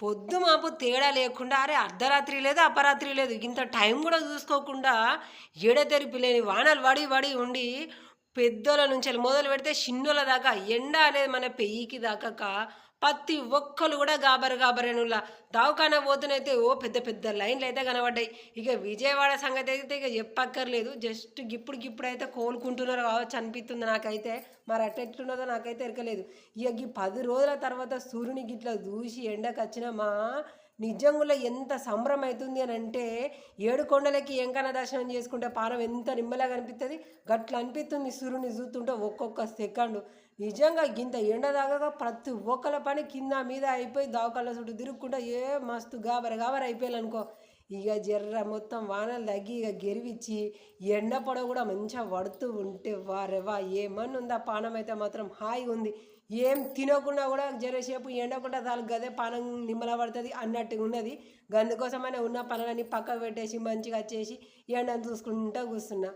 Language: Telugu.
పొద్దు మాపు తేడా లేకుండా అరే అర్ధరాత్రి లేదు అపరాత్రి లేదు ఇంత టైం కూడా చూసుకోకుండా ఏడతెరిపి లేని వానలు పడి పడి ఉండి పెద్దల నుంచి మొదలు పెడితే చిన్నోళ్ళ దాకా ఎండ అనేది మన పెయ్యికి దాకాక ప్రతి ఒక్కరు కూడా గాబర గాబరేనులా. దావకాన పోతున్నైతే ఓ పెద్ద పెద్ద లైన్లు అయితే కనబడ్డాయి. ఇక విజయవాడ సంగతి అయితే ఇక చెప్పక్కర్లేదు. జస్ట్ ఇప్పుడు ఇప్పుడు అయితే కోలుకుంటున్నారు కావచ్చు అనిపిస్తుంది నాకైతే. మరి అట్టెట్లున్నదో నాకైతే ఎరకలేదు. ఇక ఈ పది రోజుల తర్వాత సూర్యుని గిట్లా దూసి ఎండకు వచ్చినామా నిజంగా ఎంత సంబరం అవుతుంది అని అంటే ఏడు కొండలకి ఎంకన దర్శనం చేసుకుంటే పానం ఎంత నిమ్మలాగా అనిపిస్తుంది గట్ల అనిపిస్తుంది సూర్యుని చూస్తుంటే ఒక్కొక్క సెకండ్. నిజంగా ఇంత ఎండ దాకా ప్రతి ఒక్కల పని కింద మీద అయిపోయి దావకాళ్ళ చుట్టూ తిరుగుకుంటా ఏ మస్తు గాబర గాబర అయిపోయాలనుకో. అనుకో ఇక జర్ర మొత్తం వానలు తగ్గి ఇక గెరివిచ్చి ఎండ పొడ కూడా మంచిగా పడుతూ ఉంటే వారెవా ఏమన్నా ఉందా? పానం అయితే మాత్రం హాయిగా ఉంది. ఏం తినకుండా కూడా జరసేపు ఎండకుండా చాలు గదే పానం నిమ్మల పడుతుంది అన్నట్టుగా ఉన్నది. అందుకోసమైనా ఉన్న పనులన్నీ పక్కకు పెట్టేసి మంచిగా వచ్చేసి ఎండను చూసుకుంటూ కూర్చున్నా.